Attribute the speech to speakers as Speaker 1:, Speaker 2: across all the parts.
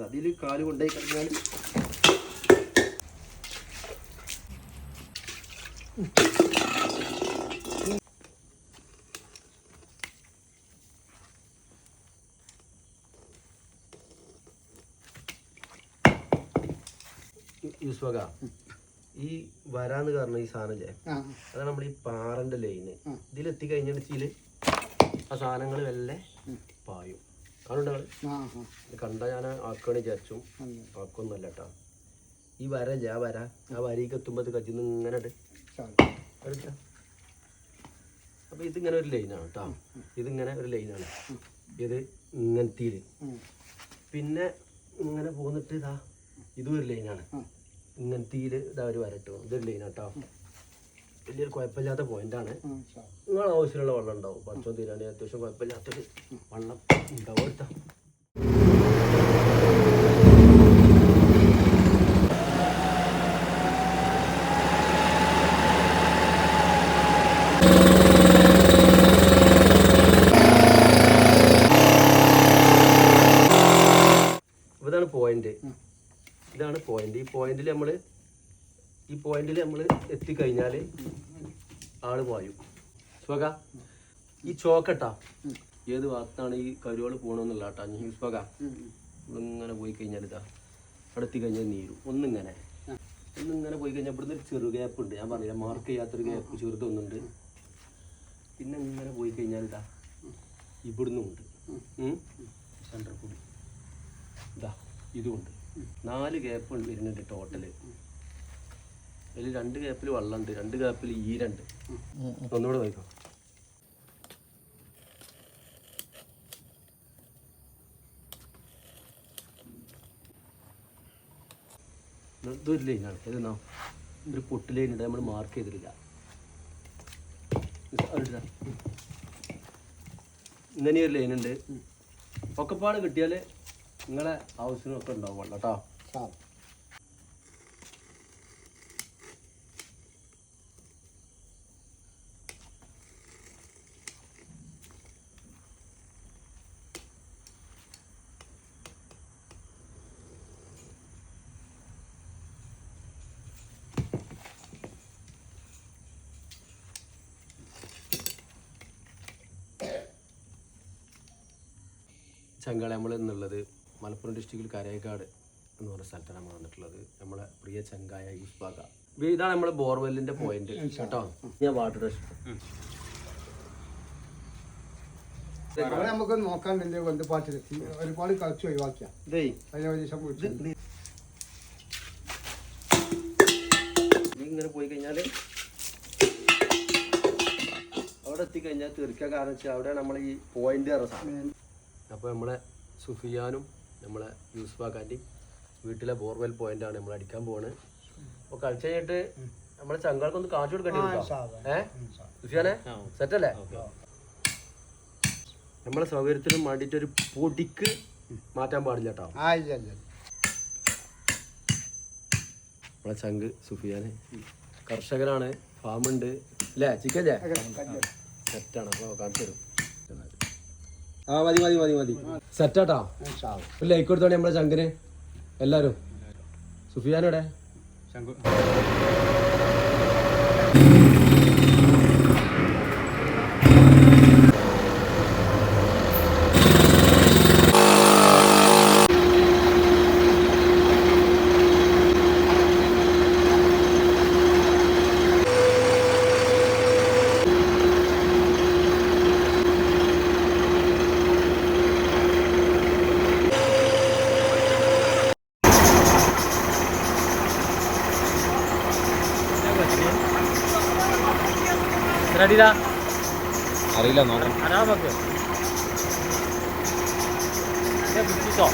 Speaker 1: അതിൽ കാൽ കൊണ്ടുപോയി കഴിഞ്ഞാൽ യൂസ്വക ഈ വരാന്ന് കാരണം ഈ സാധനം ഇല്ലേ?
Speaker 2: ആ.
Speaker 1: അതാണ് നമ്മൾ ഈ പാറന്റെ ലൈന്. ഇതിലെത്തി കഴിഞ്ഞാൽ ആ സാധനങ്ങൾ വല്ല പായും.
Speaker 2: ആ
Speaker 1: കണ്ട ഞാൻ ആക്കണി വിചാരിച്ചു. ആക്കൊന്നല്ല കേട്ടാ. ഈ വര ആ വര? ആ വരയ്ക്ക് എത്തുമ്പോൾ കച്ചിന്ന് ഇങ്ങനെ. അപ്പൊ ഇതിങ്ങനെ ഒരു ലൈനാണ് കേട്ടോ. ഇതിങ്ങനെ ഒരു ലൈനാണ് ഇത് ഇങ്ങനത്തെ. പിന്നെ ഇങ്ങനെ പോന്നിട്ട് ഇതാ ഇതും ഒരു ലൈനാണ് ഇങ്ങനത്തെ ഇതാ ഒരു വരട്ടോ ഇതൊരു ലൈൻ കേട്ടോ. വലിയൊരു കുഴപ്പമില്ലാത്ത പോയിന്റാണ് നിങ്ങൾ ആവശ്യമുള്ള വെള്ളം ഉണ്ടാവും. പച്ചോ തീരാണി അത്യാവശ്യം കുഴപ്പമില്ലാത്തൊരു വെള്ളം ഉണ്ടാവും കേട്ടോ. ഇതാണ് പോയിന്റ് ഇതാണ് പോയിന്റ് ഈ പോയിന്റിൽ നമ്മൾ ഈ പോയിന്റിൽ നമ്മൾ എത്തിക്കഴിഞ്ഞാൽ ആൾ പായും സ്വക ഈ ചോക്കട്ടാ. ഏത് ഭാഗത്താണ് ഈ കരുവാൾ പോകണമെന്നുള്ള കേട്ടാ ഈ സ്വക ഇങ്ങനെ പോയി കഴിഞ്ഞാൽ ഇതാ അവിടെ കഴിഞ്ഞാൽ നീരും. ഒന്നിങ്ങനെ. ഒന്നിങ്ങനെ പോയി കഴിഞ്ഞാൽ ഇവിടുന്ന് ഒരു ചെറു ഗ്യാപ്പ് ഉണ്ട്. ഞാൻ പറഞ്ഞില്ല മാർക്ക് ചെയ്യാത്തൊരു ഗ്യാപ്പ് ചെറുതൊന്നുണ്ട്. പിന്നെ ഇങ്ങനെ പോയി കഴിഞ്ഞാൽ ഇതാ ഇവിടുന്നും ഉണ്ട്. സെൻട്രൽ കൂടി ഇതാ ഇതുമുണ്ട് നാല് ഗ്യാപ്പ് വരുന്നുണ്ട് ടോട്ടൽ അതിൽ രണ്ട് ഗ്യാപ്പിൽ വെള്ളമുണ്ട് രണ്ട് ഗ്യാപ്പിൽ ഈരണ്ട് ഒന്നുകൂടെ നോക്കാം ഇതൊരു ലൈനാണ് ഇതെന്നോ ഒരു പൊട്ട് ലൈൻ ഉണ്ട് നമ്മൾ മാർക്ക് ചെയ്തിട്ടില്ല. ഇങ്ങനെ ഒരു ലൈൻ ഉണ്ട്. ഒക്കെപ്പാട് കിട്ടിയാൽ നിങ്ങളെ ആവശ്യങ്ങളൊക്കെ ഉണ്ടാവും കേട്ടോ. ചങ്കാള നമ്മൾ എന്നുള്ളത് മലപ്പുറം ഡിസ്ട്രിക്റ്റിൽ കരയക്കാട് എന്ന് പറഞ്ഞ സ്ഥലത്താണ് നമ്മൾ വന്നിട്ടുള്ളത്. നമ്മളെ പ്രിയ ചങ്കായ യൂസ്ബാഗ ഇതാണ് നമ്മളെ ബോർവെല്ലിന്റെ പോയിന്റ് കേട്ടോ? ഞാൻ വാട്ടർ ടെസ്റ്റ്
Speaker 2: അവിടെ നമുക്ക് നോക്കാണ്ടില്ലേ ഒരുപാട് കളിച്ച് ഒഴിവാക്കിയ.
Speaker 1: ഇങ്ങനെ പോയി കഴിഞ്ഞാൽ അവിടെ എത്തിക്കഴിഞ്ഞാൽ തീർക്കാൻ കാരണം വെച്ചാൽ അവിടെ നമ്മൾ ഈ പോയിന്റ് അപ്പോൾ നമ്മളെ സുഫിയാനും നമ്മളെ യൂസ്ഫാക്കാന്റെയും വീട്ടിലെ ബോർവെൽ പോയിന്റ് ആണ് നമ്മൾ അടിക്കാൻ പോവാണ്. അപ്പോൾ കളിച്ച് കഴിഞ്ഞിട്ട് നമ്മളെ ചങ്കാൾക്കൊന്ന് കാണിച്ചു കൊടുക്കേണ്ടി സുഫിയാനെ സെറ്റ് അല്ലേ? നമ്മളെ സൗകര്യത്തിനും വേണ്ടിയിട്ട് ഒരു പൊടിക്ക് മാറ്റാൻ പാടില്ല കേട്ടോ നമ്മളെ ചങ്ക് സുഫിയാന്. കർഷകരാണ് ഫാമുണ്ട്. അല്ലേ ചിക്കൻ സെറ്റാണ് അപ്പോൾ കാണിച്ചു തരും. ആ മതി മതി മതി മതി. സെറ്റാട്ടാ? ഒരു ലൈക്ക് കൊടുത്തോണേ നമ്മളെ ശങ്കര്. എല്ലാരും. സുഫിയാനോടെ?
Speaker 3: അറിയില്ല. നോക്കാം.
Speaker 4: അനാമക്ക് ബുദ്ധിസോ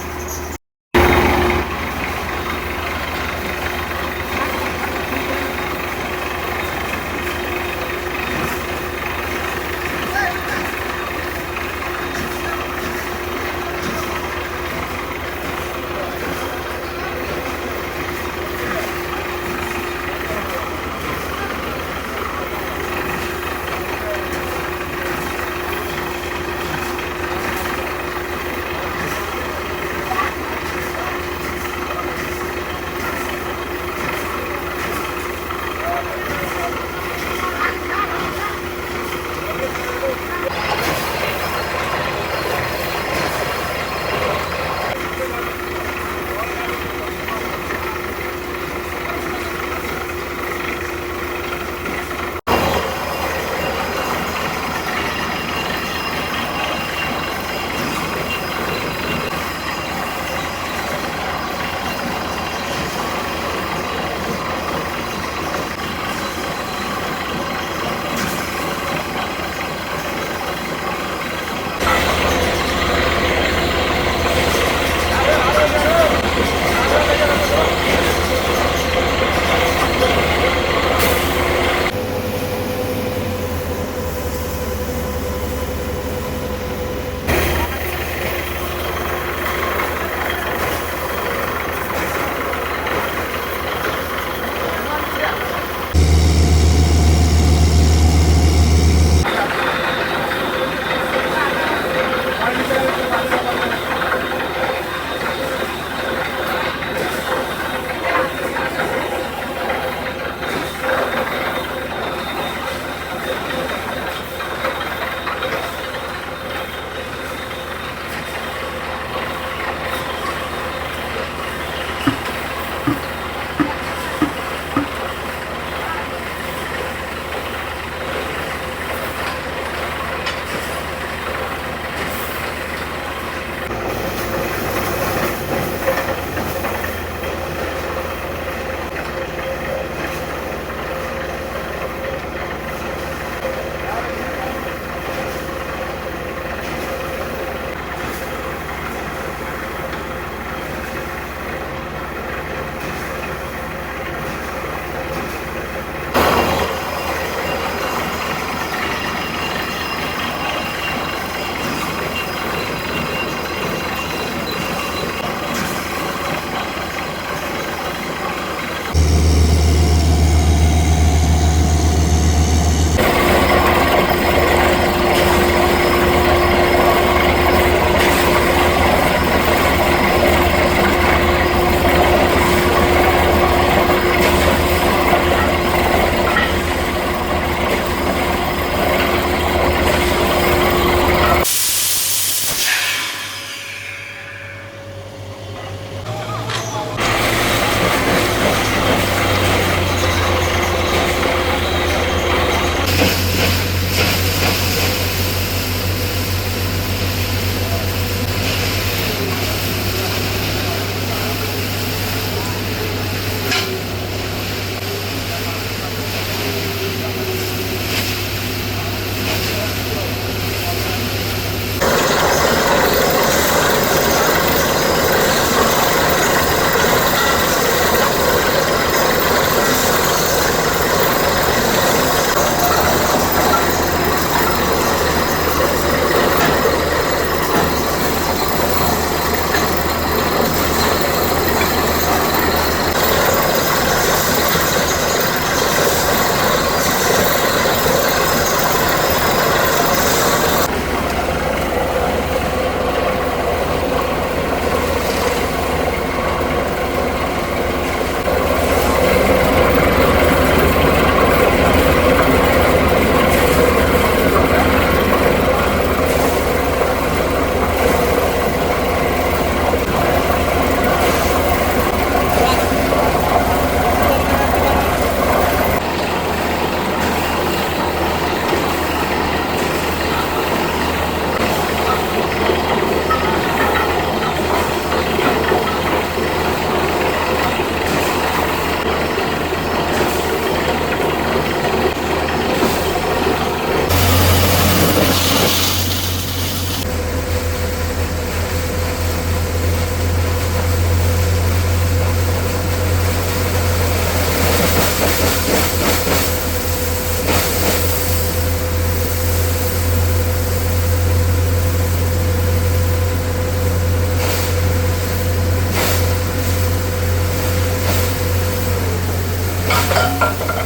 Speaker 4: Ha ha ha.